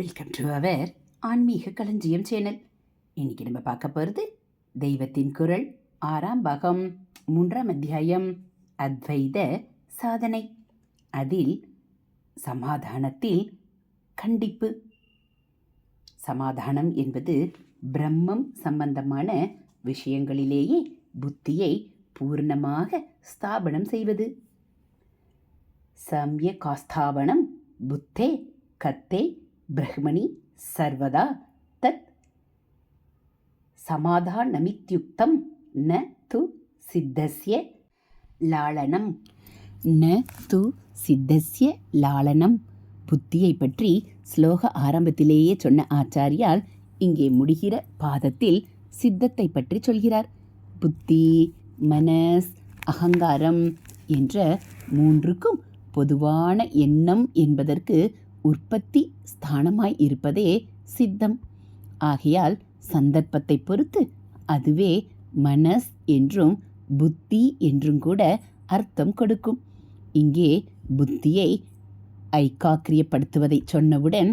Welcome to our ஆன்மீக களஞ்சியம் channel. இன்னைக்கு நம்ம பார்க்க போகிறது தெய்வத்தின் குரல் ஆறாம் பாகம் மூன்றாம் அத்தியாயம் அத்வைத சாதனை. அதில் சமாதானத்தில் கண்டிப்பு. சமாதானம் என்பது பிரம்மம் சம்பந்தமான விஷயங்களிலேயே புத்தியை பூர்ணமாக ஸ்தாபனம் செய்வது. சம்யகாஸ்தாபனம் புத்தே கத்தே பிரஹ்மணி சர்வதா தத் சமாதானமித்யுக்தம் ந து சித்தஸ்ய லாளனம் ந து சித்தஸ்ய லாளனம் புத்தியை பற்றி ஸ்லோக ஆரம்பத்திலேயே சொன்ன ஆச்சாரியால் இங்கே முடிகிற பாதத்தில் சித்தத்தை பற்றி சொல்கிறார். புத்தி மனஸ் அகங்காரம் என்ற மூன்றுக்கும் பொதுவான எண்ணம் என்பதற்கு உற்பத்தி ஸ்தானமாய் இருப்பதே சித்தம். ஆகையால் சந்தர்ப்பத்தை பொறுத்து அதுவே மனஸ் என்றும் புத்தி என்றும் கூட அர்த்தம் கொடுக்கும். இங்கே புத்தியை ஐக்காக்கிரியப்படுத்துவதை சொன்னவுடன்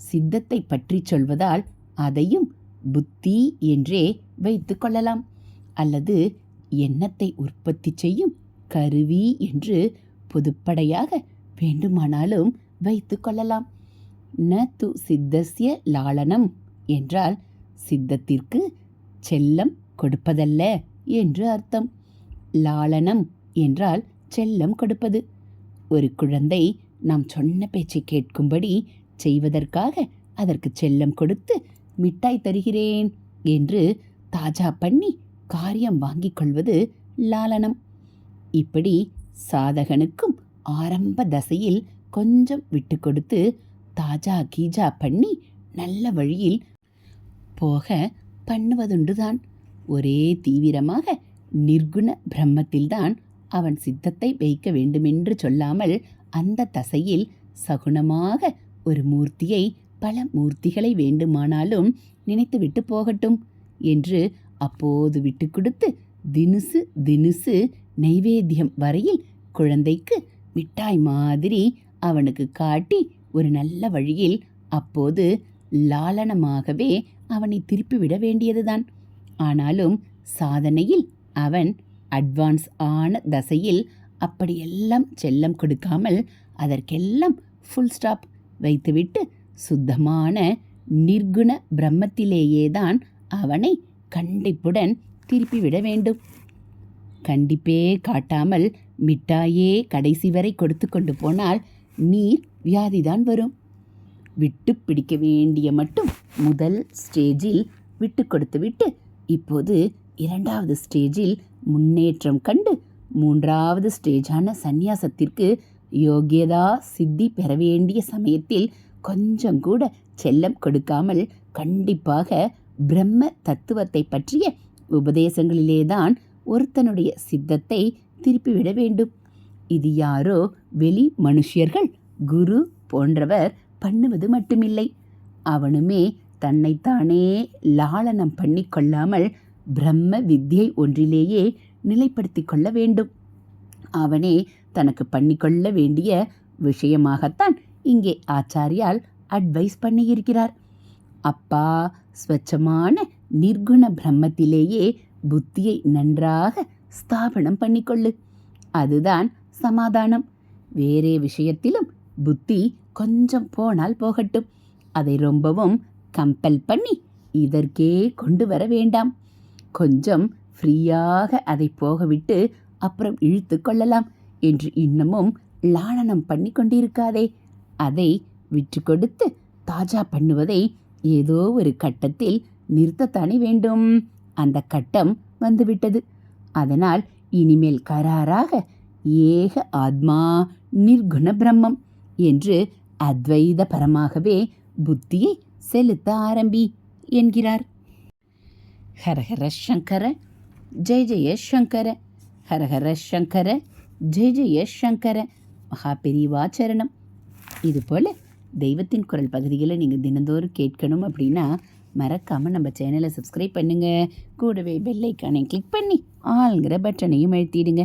சித்தத்தை பற்றி சொல்வதால் அதையும் புத்தி என்றே வைத்து கொள்ளலாம். அல்லது எண்ணத்தை உற்பத்தி செய்யும் கருவி என்று பொதுப்படையாக வேண்டுமானாலும் வைத்து கொள்ளலாம். ந து சித்தசிய லாளனம் என்றால் சித்தத்திற்கு செல்லம் கொடுப்பதல்ல என்று அர்த்தம். லாளனம் என்றால் செல்லம் கொடுப்பது ஒரு குழந்தை நாம் சொன்ன பேச்சை கேட்கும்படி செய்வதற்காக அதற்கு செல்லம் கொடுத்து மிட்டாய் தருகிறேன் என்று தாஜா பண்ணி காரியம் வாங்கிக் கொள்வது லாலனம் இப்படி சாதகனுக்கும் ஆரம்ப தசையில் கொஞ்சம் விட்டு கொடுத்து தாஜா கீஜா பண்ணி நல்ல வழியில் போக பண்ணுவதுண்டுதான். ஒரே தீவிரமாக நிர்குண பிரம்மத்தில்தான் அவன் சித்தத்தை வைக்க வேண்டுமென்று சொல்லாமல் அந்த தசையில் சகுனமாக ஒரு மூர்த்தியை பல மூர்த்திகளை வேண்டுமானாலும் நினைத்துவிட்டு போகட்டும் என்று அப்போது விட்டு கொடுத்து தினுசு தினுசு நைவேத்தியம் வரையில் குழந்தைக்கு மிட்டாய் மாதிரி அவனுக்கு காட்டி ஒரு நல்ல வழியில் அப்போது லாலனமாகவே அவனை திருப்பிவிட வேண்டியதுதான். ஆனாலும் சாதனையில் அவன் அட்வான்ஸ் ஆன தசையில் அப்படியெல்லாம் செல்லம் கொடுக்காமல் அதற்கெல்லாம் ஃபுல் ஸ்டாப் வைத்துவிட்டு சுத்தமான நிர்குண பிரம்மத்திலேயேதான் அவனை கண்டிப்புடன் திருப்பிவிட வேண்டும். கண்டிப்பே காட்டாமல் மிட்டாயே கடைசி வரை கொடுத்து கொண்டு போனால் நீர் வியாதிதான் வரும். விட்டு பிடிக்க வேண்டிய மட்டும் முதல் ஸ்டேஜில் விட்டு கொடுத்து விட்டு இப்போது இரண்டாவது ஸ்டேஜில் முன்னேற்றம் கண்டு மூன்றாவது ஸ்டேஜான சந்நியாசத்திற்கு யோகியதா சித்தி பெற வேண்டிய சமயத்தில் கொஞ்சம் கூட செல்லம் கொடுக்காமல் கண்டிப்பாக பிரம்ம தத்துவத்தை பற்றிய உபதேசங்களிலேதான் ஒருத்தனுடைய சித்தத்தை திருப்பிவிட வேண்டும். இது யாரோ வெளி மனுஷியர்கள்? குரு போன்றவர் பண்ணுவது மட்டுமில்லை. அவனுமே தன்னைத்தானே லாளனம் பண்ணி கொள்ளாமல் பிரம்ம வித்யை ஒன்றிலேயே நிலைப்படுத்தி கொள்ள வேண்டும். அவனே தனக்கு பண்ணிக்கொள்ள வேண்டிய விஷயமாகத்தான் இங்கே ஆச்சாரியால் அட்வைஸ் பண்ணியிருக்கிறார். அப்பா ஸ்வச்சமான நிர்குண பிரம்மத்திலேயே புத்தியை நன்றாக ஸ்தாபனம் பண்ணிக்கொள்ளு அதுதான் சமாதானம். வேறே விஷயத்திலும் புத்தி கொஞ்சம் போனால் போகட்டும். அதை ரொம்பவும் கம்பல் பண்ணி இதற்கே கொண்டு வர வேண்டாம். கொஞ்சம் ஃப்ரீயாக அதை போகவிட்டு அப்புறம் இழுத்து கொள்ளலாம் என்று இன்னமும் லாளனம் பண்ணி கொண்டிருக்காதே. அதை விற்று கொடுத்து தாஜா பண்ணுவதை ஏதோ ஒரு கட்டத்தில் நிறுத்தத்தானே வேண்டும். அந்த கட்டம் வந்துவிட்டது. அதனால் இனிமேல் கராராக ஏக ஆத்மா நிர்குண பிரம்மம் என்று அத்வைத பரமாகவே புத்தியை செலுத்த ஆரம்பி என்கிறார். ஹரஹர சங்கர ஜெய ஜெய சங்கர ஹரஹர சங்கர ஜெய ஜெய சங்கர மகாபெரிவாச்சரணம் இதுபோல் தெய்வத்தின் குரல் பகுதிகளை நீங்கள் தினந்தோறும் கேட்கணும் அப்படின்னா மறக்காமல் நம்ம சேனலை சப்ஸ்கிரைப் பண்ணுங்கள் கூடவே பெல்லைக்கானை கிளிக் பண்ணி ஆளுங்கிற பட்டனையும் அழுத்திடுங்க.